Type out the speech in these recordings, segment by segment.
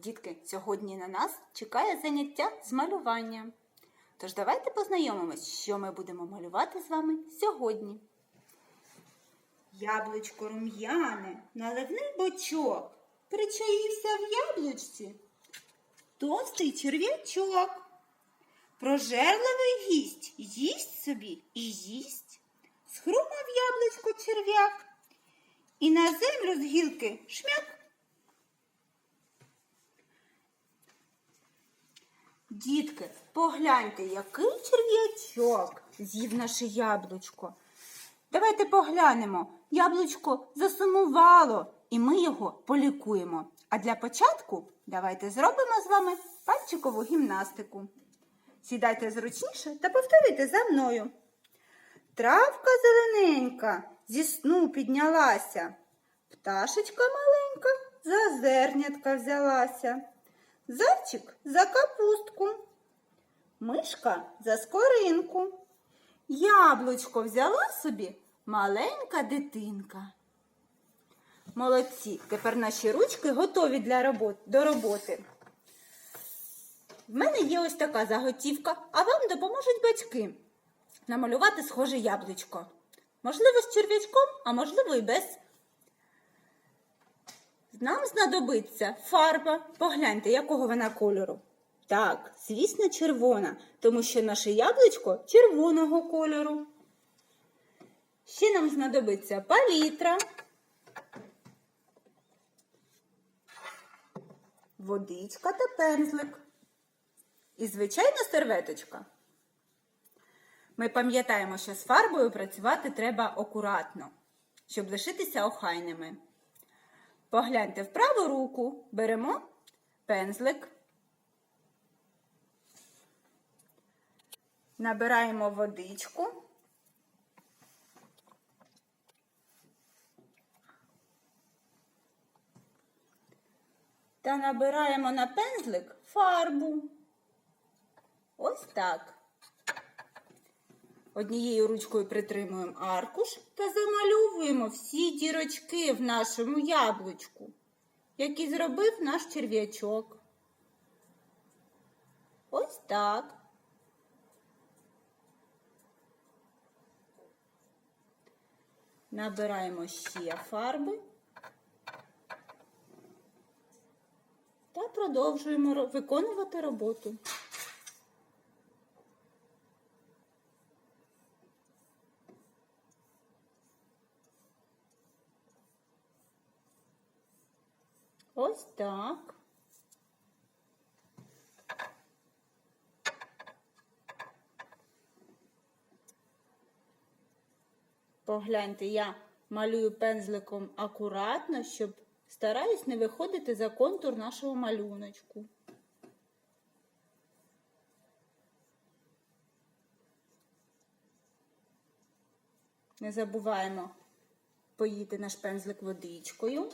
Дітки, сьогодні на нас чекає заняття з малювання. Тож давайте познайомимось, що ми будемо малювати з вами сьогодні. Яблучко рум'яне, наливний бочок, причаївся в яблучці. Товстий черв'ячок. Прожерливий гість їсть собі і їсть. Схрумав яблучко черв'як. І на землю з гілки шмяк. Дітки, погляньте, який черв'ячок з'їв наше яблучко. Давайте поглянемо. Яблучко засумувало, і ми його полікуємо. А для початку давайте зробимо з вами пальчикову гімнастику. Сідайте зручніше та повторюйте за мною. Травка зелененька зі сну піднялася. Пташечка маленька за зернятка взялася. Зайчик за капустку, мишка за скоринку. Яблучко взяла собі маленька дитинка. Молодці, тепер наші ручки готові для робот, до роботи. В мене є ось така заготівка, а вам допоможуть батьки намалювати схоже яблучко. Можливо, з черв'ячком, а можливо і без. Нам знадобиться фарба. Погляньте, якого вона кольору. Так, звісно, червона, тому що наше яблучко червоного кольору. Ще нам знадобиться палітра, водичка та пензлик. І, звичайно, серветочка. Ми пам'ятаємо, що з фарбою працювати треба акуратно, щоб лишитися охайними. Погляньте в праву руку, беремо пензлик, набираємо водичку. Та набираємо на пензлик фарбу. Ось так. Однією ручкою притримуємо аркуш та замальовуємо всі дірочки в нашому яблучку, які зробив наш черв'ячок. Ось так. Набираємо ще фарби та продовжуємо виконувати роботу. Ось так. Погляньте, я малюю пензликом акуратно, щоб стараюсь не виходити за контур нашого малюночку. Не забуваємо поїти наш пензлик водичкою.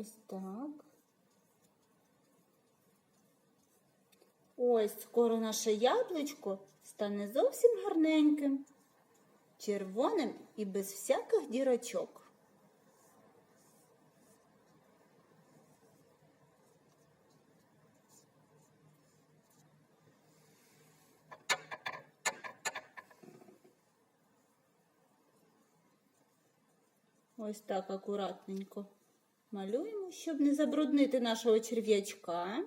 Ось так. Ось скоро наше яблучко стане зовсім гарненьким, червоним і без всяких дірочок. Ось так акуратненько малюємо, щоб не забруднити нашого черв'ячка,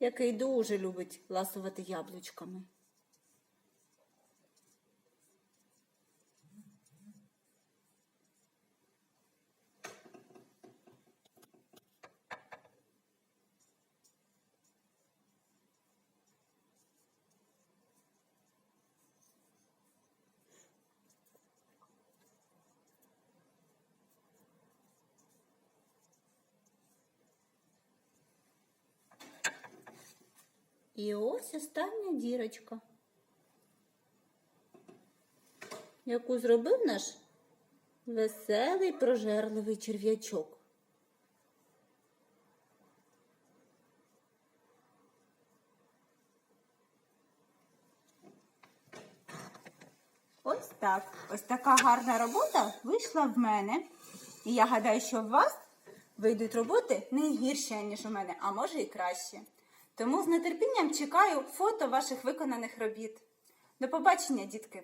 який дуже любить ласувати яблучками. І ось остання дірочка. яку зробив наш веселий прожерливий черв'ячок. Ось так. Ось така гарна робота вийшла в мене. І я гадаю, що у вас вийдуть роботи не гірші, ніж у мене, а може і краще. Тому з нетерпінням чекаю фото ваших виконаних робіт. До побачення, дітки!